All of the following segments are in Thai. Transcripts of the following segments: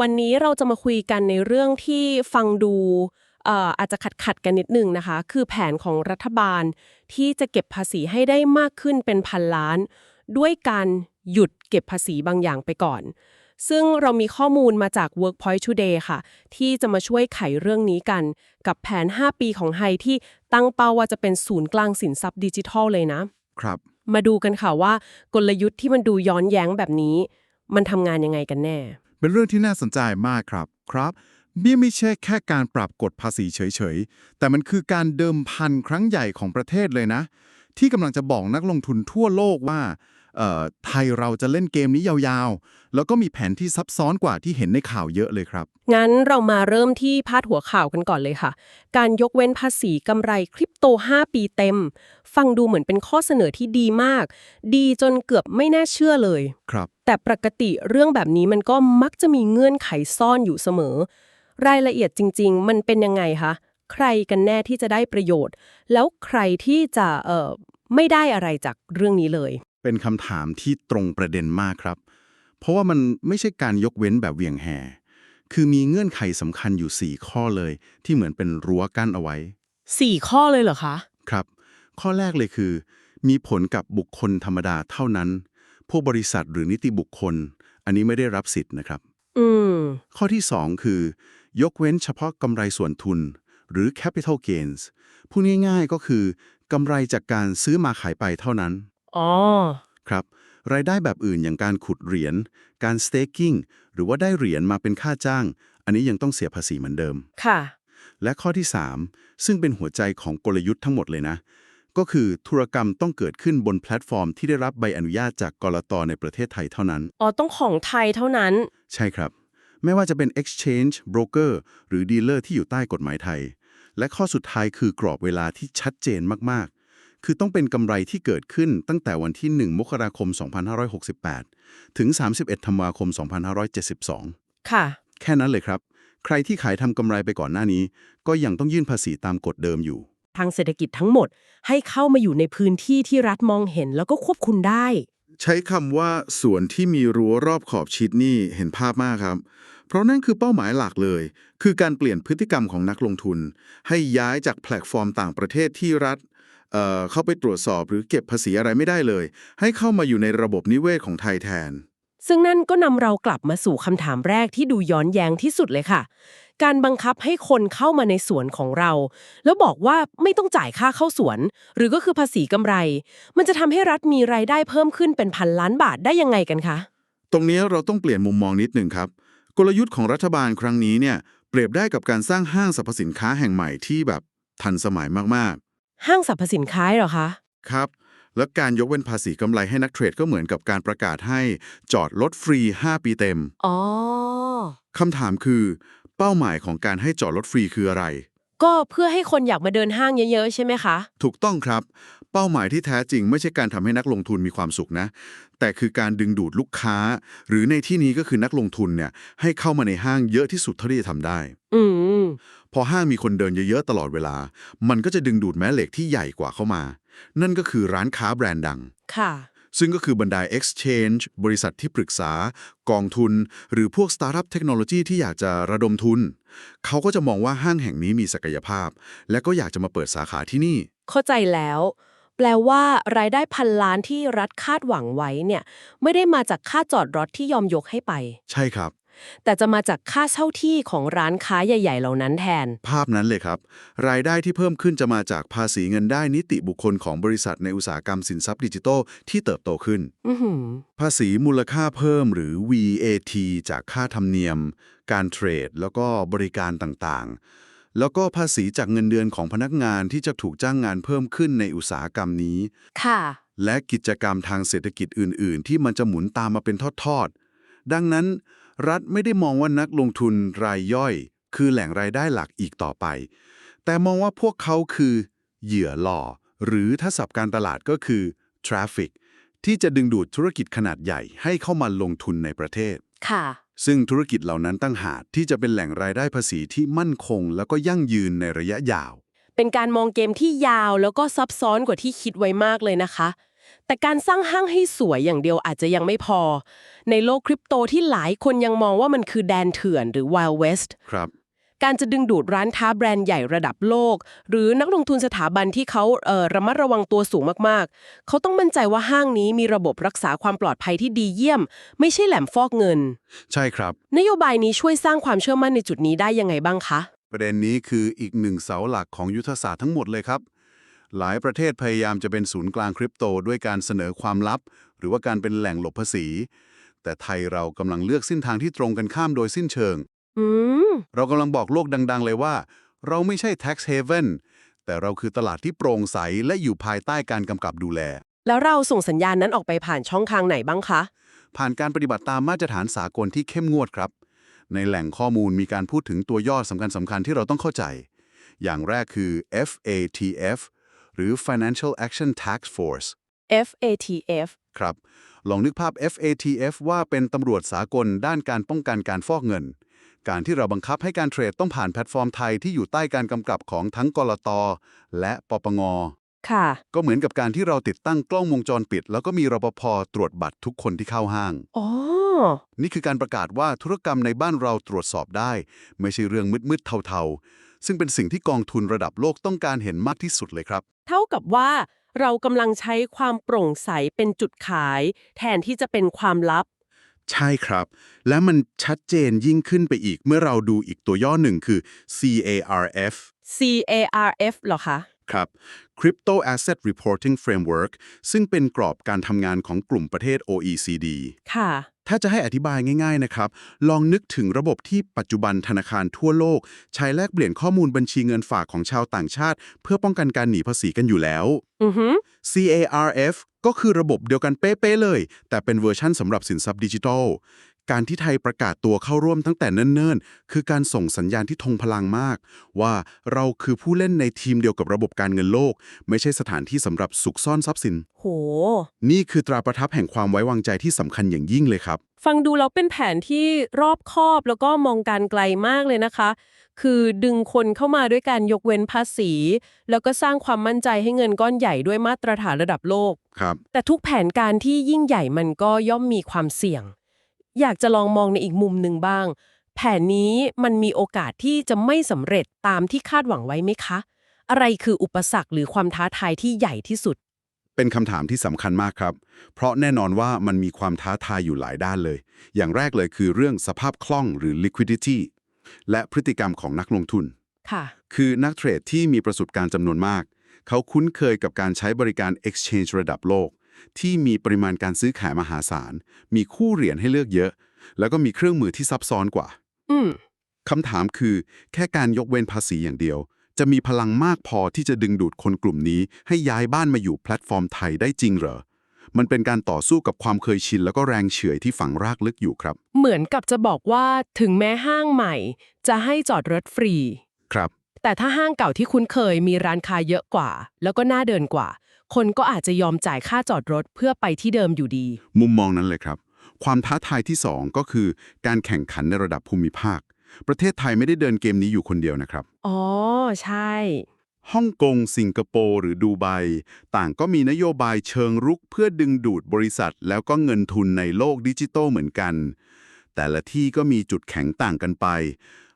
วันนี้เราจะมาคุยกันในเรื่องที่ฟังดูเอ่ออาจจะขัดขัดๆกันนิดนึงนะคะ คือแผนของรัฐบาลที่จะเก็บภาษีให้ได้มากขึ้นเป็นพันล้าน ด้วยการหยุดเก็บภาษีบางอย่างไปก่อน ซึ่งเรามีข้อมูลมาจาก Workpoint Today ค่ะ ที่จะมาช่วยไขเรื่องนี้กัน กับแผน 5 ปีของไทยที่ตั้งเป้าว่าจะเป็นศูนย์กลางสินทรัพย์ดิจิทัลเลยนะ ครับ มาดูกันค่ะว่ากลยุทธ์ที่มันดูย้อนแย้งแบบนี้ มันทำงานยังไงกันแน่ เป็นเรื่องที่น่าสนใจมากครับครับนี่ไม่ใช่แค่การปรับกฎภาษีเฉยๆ แต่มันคือการเดิมพันครั้งใหญ่ของประเทศเลยนะ ที่กำลังจะบอกนักลงทุนทั่วโลกว่าเอ่อไทยเราจะเล่นเกมนี้ยาวๆ แล้วก็มีแผนที่ซับซ้อนกว่าที่เห็นในข่าวเยอะเลยครับ งั้นเรามาเริ่มที่พาดหัวข่าวกันก่อนเลยค่ะ การยกเว้นภาษีกำไรคริปโต 5 ปีเต็ม ฟังดูเหมือนเป็นข้อเสนอที่ดีมาก ดีจนเกือบไม่น่าเชื่อเลย ครับ แต่ปกติเรื่องแบบนี้มันก็มักจะมีเงื่อนไขซ่อนอยู่เสมอ รายละเอียดจริง ๆ มันเป็นยังไงคะ ใครกันแน่ที่จะได้ประโยชน์ แล้วใครที่จะเอ่อไม่ได้อะไรจากเรื่องนี้เลย เป็นคำถามที่ตรงประเด็นมากครับ เพราะว่ามันไม่ใช่การยกเว้นแบบเหวี่ยงแห่คือมีเงื่อนไขสำคัญอยู่ 4 ข้อเลย ที่เหมือนเป็นรั้วกั้นเอาไว้ 4 ข้อเลยเหรอคะ ครับ ข้อแรกเลยคือ มีผลกับบุคคลธรรมดาเท่านั้น พวกบริษัทหรือนิติบุคคล อันนี้ไม่ได้รับสิทธิ์นะครับ อืม ข้อที่ 2 คือ ยกเว้นเฉพาะกำไรส่วนทุน หรือ capital gains พูดง่ายๆก็คือกำไรจากการซื้อมาขายไปเท่านั้น อ๋อ ครับ รายได้แบบอื่นอย่างการขุดเหรียญ การ staking หรือว่าได้เหรียญมาเป็นค่าจ้าง อันนี้ยังต้องเสียภาษีเหมือนเดิม ค่ะ และข้อที่ 3 ซึ่งเป็นหัวใจของกลยุทธ์ทั้งหมดเลยนะ ก็คือธุรกรรมต้องเกิดขึ้นบนแพลตฟอร์มที่ได้รับใบอนุญาตจากกรตในประเทศไทยเท่านั้น อ๋อ ต้องของไทยเท่านั้น ใช่ครับ ไม่ว่าจะเป็น exchange broker หรือ dealer ที่อยู่ใต้กฎหมายไทย และข้อสุดท้ายคือกรอบเวลาที่ชัดเจนมากๆ คือต้องเป็นกำไรที่เกิดขึ้นตั้งแต่วันที่ 1 มกราคม 2568 ถึง 31 ธันวาคม 2572 ค่ะ แค่นั้นเลยครับ ใครที่ขายทำกำไรไปก่อนหน้านี้ ก็ยังต้องยื่นภาษีตามกฎเดิมอยู่ ทางเศรษฐกิจทั้งหมด ให้เข้ามาอยู่ในพื้นที่ที่รัฐมองเห็นแล้วก็ควบคุมได้ ใช้คำว่าส่วนที่มีรั้วรอบขอบชิดนี่เห็นภาพมากครับ เพราะนั่นคือเป้าหมายหลักเลย คือการเปลี่ยนพฤติกรรมของนักลงทุน ให้ย้ายจากแพลตฟอร์มต่างประเทศที่รัฐเอ่อเข้าไปตรวจสอบหรือเก็บภาษีอะไรไม่ได้เลย ให้เข้ามาอยู่ในระบบนิเวศของไทยแทน ซึ่งนั่นก็นำเรากลับมาสู่คำถามแรกที่ดูย้อนแย้งที่สุดเลยค่ะ การบังคับให้คนเข้ามาในสวนของเรา แล้วบอกว่าไม่ต้องจ่ายค่าเข้าสวน หรือก็คือภาษีกำไร มันจะทำให้รัฐมีรายได้เพิ่มขึ้นเป็นพันล้านบาทได้ยังไงกันคะ ตรงนี้เราต้องเปลี่ยนมุมมองนิดหนึ่งครับ กลยุทธ์ของรัฐบาลครั้งนี้เนี่ยเปรียบได้กับการสร้างห้างสรรพสินค้าแห่งใหม่ที่แบบทันสมัยมากๆ ห้างสรรพสินค้าเหรอคะ ครับ แล้วการยกเว้นภาษีกำไรให้นักเทรดก็เหมือนกับการประกาศให้จอดรถฟรี 5 ปีเต็ม อ๋อ คำถามคือ เป้าหมายของการให้จอดรถฟรีคืออะไร ก็เพื่อให้คนอยากมาเดินห้างเยอะ ๆ ใช่ไหมคะ ถูกต้องครับ เป้าหมายที่แท้จริงไม่ใช่การทำให้นักลงทุนมีความสุขนะ แต่คือการดึงดูดลูกค้า หรือในที่นี้ก็คือนักลงทุนเนี่ยให้เข้ามาในห้างเยอะที่สุดเท่าที่จะทำได้ อืม พอห้างมีคนเดินเยอะๆตลอดเวลา มันก็จะดึงดูดแม่เหล็กที่ใหญ่กว่าเข้ามา นั่นก็คือร้านค้าแบรนด์ดัง ค่ะ ซึ่งก็คือบรรดา Exchange บริษัทที่ปรึกษา กองทุน หรือพวกสตาร์ทอัพเทคโนโลยีที่อยากจะระดมทุน เขาก็จะมองว่าห้างแห่งนี้มีศักยภาพ และก็อยากจะมาเปิดสาขาที่นี่ เข้าใจแล้ว แปลว่ารายได้พันล้านที่รัฐคาดหวังไว้เนี่ยไม่ได้มาจากค่าจอดรถที่ยอมยกให้ไป ใช่ครับ แต่จะมาจากค่าเช่าที่ของร้านค้าใหญ่ ๆ เหล่านั้นแทน ภาพนั้นเลยครับ รายได้ที่เพิ่มขึ้นจะมาจากภาษีเงินได้นิติบุคคลของบริษัทในอุตสาหกรรมสินทรัพย์ดิจิทัลที่เติบโตขึ้น อือหือ ภาษีมูลค่าเพิ่มหรือ VAT จากค่าธรรมเนียม การเทรด แล้วก็บริการต่างๆ แล้วก็ภาษีจากเงินเดือนของพนักงานที่จะถูกจ้างงานเพิ่มขึ้นในอุตสาหกรรมนี้ ค่ะ และกิจกรรมทางเศรษฐกิจอื่น ๆ ที่มันจะหมุนตามมาเป็นทอด ๆ ดังนั้น รัฐไม่ได้มองว่านักลงทุนรายย่อย คือแหล่งรายได้หลักอีกต่อไป แต่มองว่าพวกเขาคือ เหยื่อล่อ หรือถ้าศัพท์การตลาดก็คือ traffic ที่จะดึงดูดธุรกิจขนาดใหญ่ให้เข้ามาลงทุนในประเทศ ค่ะ ซึ่งธุรกิจเหล่านั้นตั้งหากที่จะเป็นแหล่งรายได้ภาษีที่มั่นคง แล้วก็ยั่งยืนในระยะยาว เป็นการมองเกมที่ยาวแล้วก็ซับซ้อนกว่าที่คิดไว้มากเลยนะคะ แต่การสร้างห้างให้สวยอย่างเดียวอาจจะยังไม่พอ ในโลกคริปโตที่หลายคนยังมองว่ามันคือแดนเถื่อนหรือ Wild West ครับการจะดึงดูดร้านค้าแบรนด์ใหญ่ระดับโลก หรือนักลงทุนสถาบันที่เขาเอ่อระมัดระวังตัวสูงมากๆ เขาต้องมั่นใจว่าห้างนี้มีระบบรักษาความปลอดภัยที่ดีเยี่ยม ไม่ใช่แหลมฟอกเงิน ใช่ครับ นโยบายนี้ช่วยสร้างความเชื่อมั่นในจุดนี้ได้ยังไงบ้างคะ ประเด็นนี้คืออีกหนึ่งเสาหลักของยุทธศาสตร์ทั้งหมดเลยครับ หลายประเทศพยายามจะเป็นศูนย์กลางคริปโตด้วยการเสนอความลับ หรือว่าการเป็นแหล่งหลบภาษี แต่ไทยเรากำลังเลือกเส้นทางที่ตรงกันข้ามโดยสิ้นเชิงอืมเรากำลังบอกโลกดัง ๆ เลยว่า เราไม่ใช่ tax haven แต่เราคือตลาดที่โปร่งใสและอยู่ภายใต้การกำกับดูแล แล้วเราส่งสัญญาณนั้นออกไปผ่านช่องทางไหนบ้างคะ ผ่านการปฏิบัติตามมาตรฐานสากลที่เข้มงวดครับ ในแหล่งข้อมูลมีการพูดถึงตัวย่อสำคัญสำคัญๆที่เราต้องเข้าใจ อย่างแรกคือ FATF หรือ Financial Action Task Force FATF ครับ ลองนึกภาพ FATF ว่าเป็นตำรวจสากลด้านการป้องกันการฟอกเงิน การที่เราบังคับให้การเทรดต้องผ่านแพลตฟอร์มไทยที่อยู่ใต้การกำกับของทั้งกลตและปปงค่ะ ก็เหมือนกับการที่เราติดตั้งกล้องวงจรปิด แล้วก็มีรปภตรวจบัตรทุกคนที่เข้าห้าง อ๋อ นี่คือการประกาศว่าธุรกรรมในบ้านเราตรวจสอบได้ ไม่ใช่เรื่องมืดๆเทาๆ ซึ่งเป็นสิ่งที่กองทุนระดับโลกต้องการเห็นมากที่สุดเลยครับ เท่ากับว่าเรากำลังใช้ความโปร่งใสเป็นจุดขาย แทนที่จะเป็นความลับ ใช่ครับ และมันชัดเจนยิ่งขึ้นไปอีกเมื่อเราดูอีกตัวย่อหนึ่งคือ CARF CARF เหรอคะ ครับ Crypto Asset Reporting Framework ซึ่งเป็นกรอบการทำงานของกลุ่มประเทศ OECD ค่ะ ถ้าจะให้อธิบายง่าย ๆนะครับ ลองนึกถึงระบบที่ปัจจุบันธนาคารทั่วโลก ใช้แลกเปลี่ยนข้อมูลบัญชีเงินฝากของชาวต่างชาติ เพื่อป้องกันการหนีภาษีกันอยู่แล้วอือฮึ CARF ก็คือระบบเดียวกันเป๊ะๆเลย แต่เป็นเวอร์ชั่นสำหรับสินทรัพย์ดิจิทัล การที่ไทยประกาศตัวเข้าร่วมตั้งแต่เนิ่นๆ คือการส่งสัญญาณที่ทงพลังมาก ว่าเราคือผู้เล่นในทีมเดียวกับระบบการเงินโลก ไม่ใช่สถานที่สำหรับซุกซ่อนทรัพย์สิน โห นี่คือตราประทับแห่งความไว้วางใจที่สำคัญอย่างยิ่งเลยครับ ฟังดูแล้วเป็นแผนที่รอบคอบแล้วก็มองการไกลมากเลยนะคะ คือดึงคนเข้ามาด้วยการยกเว้นภาษี แล้วก็สร้างความมั่นใจให้เงินก้อนใหญ่ด้วยมาตรฐานระดับโลก ครับ แต่ทุกแผนการที่ยิ่งใหญ่มันก็ย่อมมีความเสี่ยง อยากจะลองมองในอีกมุมหนึ่งบ้าง แผนนี้มันมีโอกาสที่จะไม่สำเร็จตามที่คาดหวังไว้ไหมคะ อะไรคืออุปสรรคหรือความท้าทายที่ใหญ่ที่สุด เป็นคำถามที่สำคัญมากครับ เพราะแน่นอนว่ามันมีความท้าทายอยู่หลายด้านเลย อย่างแรกเลยคือเรื่องสภาพคล่องหรือ liquidity และพฤติกรรมของนักลงทุน ค่ะ คือนักเทรดที่มีประสบการณ์จำนวนมาก เขาคุ้นเคยกับการใช้บริการ exchange ระดับโลก ที่มีปริมาณการซื้อขายมหาศาล มีคู่เหรียญให้เลือกเยอะ แล้วก็มีเครื่องมือที่ซับซ้อนกว่า อืมคำถามคือ แค่การยกเว้นภาษีอย่างเดียว จะมีพลังมากพอที่จะดึงดูดคนกลุ่มนี้ ให้ย้ายบ้านมาอยู่แพลตฟอร์มไทยได้จริงเหรอ มันเป็นการต่อสู้กับความเคยชิน แล้วก็แรงเฉื่อยที่ฝังรากลึกอยู่ครับ เหมือนกับจะบอกว่าถึงแม้ห้างใหม่ จะให้จอดรถฟรี ครับ แต่ถ้าห้างเก่าที่คุ้นเคยมีร้านค้าเยอะกว่า แล้วก็น่าเดินกว่า คนก็อาจจะยอมจ่ายค่าจอดรถเพื่อไปที่เดิมอยู่ดี มุมมองนั้นเลยครับ ความท้าทายที่ 2 ก็คือ การแข่งขันในระดับภูมิภาค ประเทศไทยไม่ได้เดินเกมนี้อยู่คนเดียวนะครับ อ๋อ ใช่ฮ่องกง สิงคโปร์ หรือดูไบ ต่างก็มีนโยบายเชิงรุกเพื่อดึงดูดบริษัท แล้วก็เงินทุนในโลกดิจิทัลเหมือนกัน แต่ละที่ก็มีจุดแข็งต่างกันไป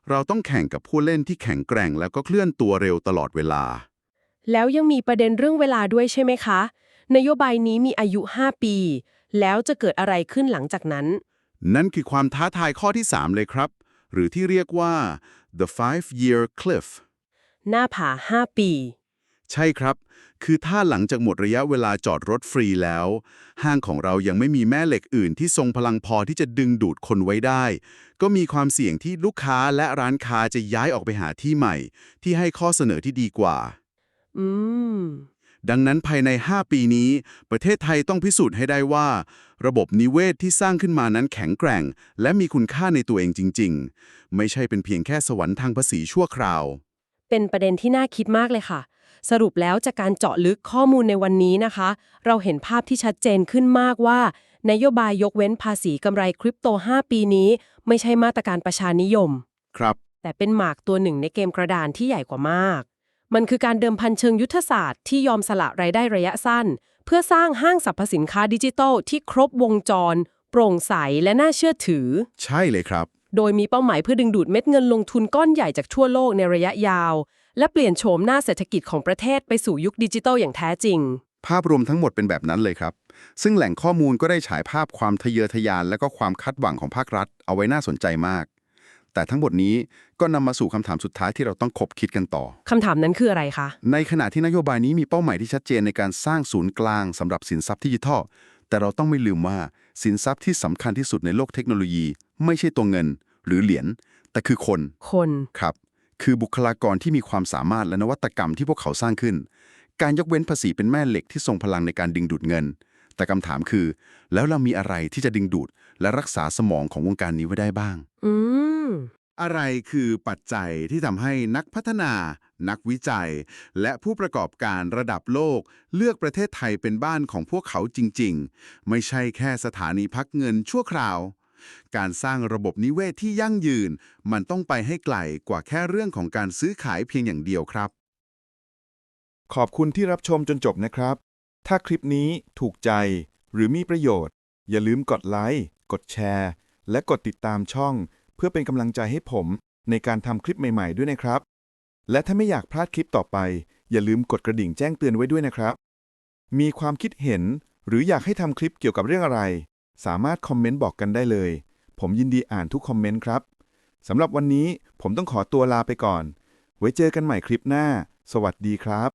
เราต้องแข่งกับผู้เล่นที่แข็งแกร่งแล้วก็เคลื่อนตัวเร็วตลอดเวลา แล้วยังมีประเด็นเรื่องเวลาด้วยใช่ไหมคะ นโยบายนี้มีอายุ 5 ปี แล้วจะเกิดอะไรขึ้นหลังจากนั้น นั่นคือความท้าทายข้อที่ 3 เลยครับ หรือที่เรียกว่า the five year cliff หน้าผา 5 ปี ใช่ครับ คือถ้าหลังจากหมดระยะเวลาจอดรถฟรีแล้ว ห้างของเรายังไม่มีแม่เหล็กอื่นที่ทรงพลังพอที่จะดึงดูดคนไว้ได้ ก็มีความเสี่ยงที่ลูกค้าและร้านค้าจะย้ายออกไปหาที่ใหม่ ที่ให้ข้อเสนอที่ดีกว่า อืม ดังนั้นภายใน 5 ปีนี้ ประเทศไทยต้องพิสูจน์ให้ได้ว่า ระบบนิเวศที่สร้างขึ้นมานั้นแข็งแกร่ง และมีคุณค่าในตัวเองจริง ๆ ไม่ใช่เป็นเพียงแค่สวรรค์ทางภาษีชั่วคราว เป็นประเด็นที่น่าคิดมากเลยค่ะ สรุปแล้วจากการเจาะลึกข้อมูลในวันนี้นะคะ เราเห็นภาพที่ชัดเจนขึ้นมากว่านโยบายยกเว้นภาษีกำไรคริปโต 5 ปีนี้ ไม่ใช่มาตรการประชานิยม ครับ แต่เป็นหมากตัวหนึ่งในเกมกระดานที่ใหญ่กว่ามาก มันคือการเดิมพันเชิงยุทธศาสตร์ที่ยอมสละรายได้ระยะสั้น เพื่อสร้างห้างสรรพสินค้าดิจิทัลที่ครบวงจร โปร่งใสและน่าเชื่อถือ ใช่เลยครับ โดยมีเป้าหมายเพื่อดึงดูดเม็ดเงินลงทุนก้อนใหญ่จากทั่วโลกในระยะยาว และเปลี่ยนโฉมหน้าเศรษฐกิจของประเทศไปสู่ยุคดิจิทัลอย่างแท้จริง ภาพรวมทั้งหมดเป็นแบบนั้นเลยครับ ซึ่งแหล่งข้อมูลก็ได้ฉายภาพความทะเยอทะยานและก็ความคาดหวังของภาครัฐ เอาไว้น่าสนใจมาก แต่ทั้งหมดนี้ก็นำมาสู่คำถามสุดท้ายที่เราต้องคบคิดกันต่อ คำถามนั้นคืออะไรคะ ในขณะที่นโยบายนี้มีเป้าหมายที่ชัดเจนในการสร้างศูนย์กลางสำหรับสินทรัพย์ดิจิทัล แต่เราต้องไม่ลืมว่าสินทรัพย์ที่สำคัญที่สุดในโลกเทคโนโลยี ไม่ใช่ตัวเงิน หรือเหรียญแต่คือคนคนครับ คือบุคลากรที่มีความสามารถและนวัตกรรมที่พวกเขาสร้างขึ้น การยกเว้นภาษีเป็นแม่เหล็กที่ทรงพลังในการดึงดูดเงิน แต่คำถามคือ แล้วเรามีอะไรที่จะดึงดูด และรักษาสมองของวงการนี้ไว้ได้บ้าง อืม อะไรคือปัจจัยที่ทำให้นักพัฒนา นักวิจัย และผู้ประกอบการระดับโลก เลือกประเทศไทยเป็นบ้านของพวกเขาจริง ๆ ไม่ใช่แค่สถานีพักเงินชั่วคราว การสร้างระบบนิเวศที่ยั่งยืน มันต้องไปให้ไกลกว่าแค่เรื่องของการซื้อขายเพียงอย่างเดียวครับ ขอบคุณที่รับชมจนจบนะครับ ถ้าคลิปนี้ถูกใจหรือมีประโยชน์ อย่าลืมกดไลค์กดแชร์ และกดติดตามช่อง เพื่อเป็นกำลังใจให้ผมในการทำคลิปใหม่ๆด้วยนะครับ และถ้าไม่อยากพลาดคลิปต่อไป อย่าลืมกดกระดิ่งแจ้งเตือนไว้ด้วยนะครับ มีความคิดเห็นหรืออยากให้ทำคลิปเกี่ยวกับเรื่องอะไร สามารถคอมเมนต์บอกกันได้เลย ผมยินดีอ่านทุกคอมเมนต์ครับสำหรับวันนี้ผมต้องขอตัวลาไปก่อน ไว้เจอกันใหม่คลิปหน้า สวัสดีครับ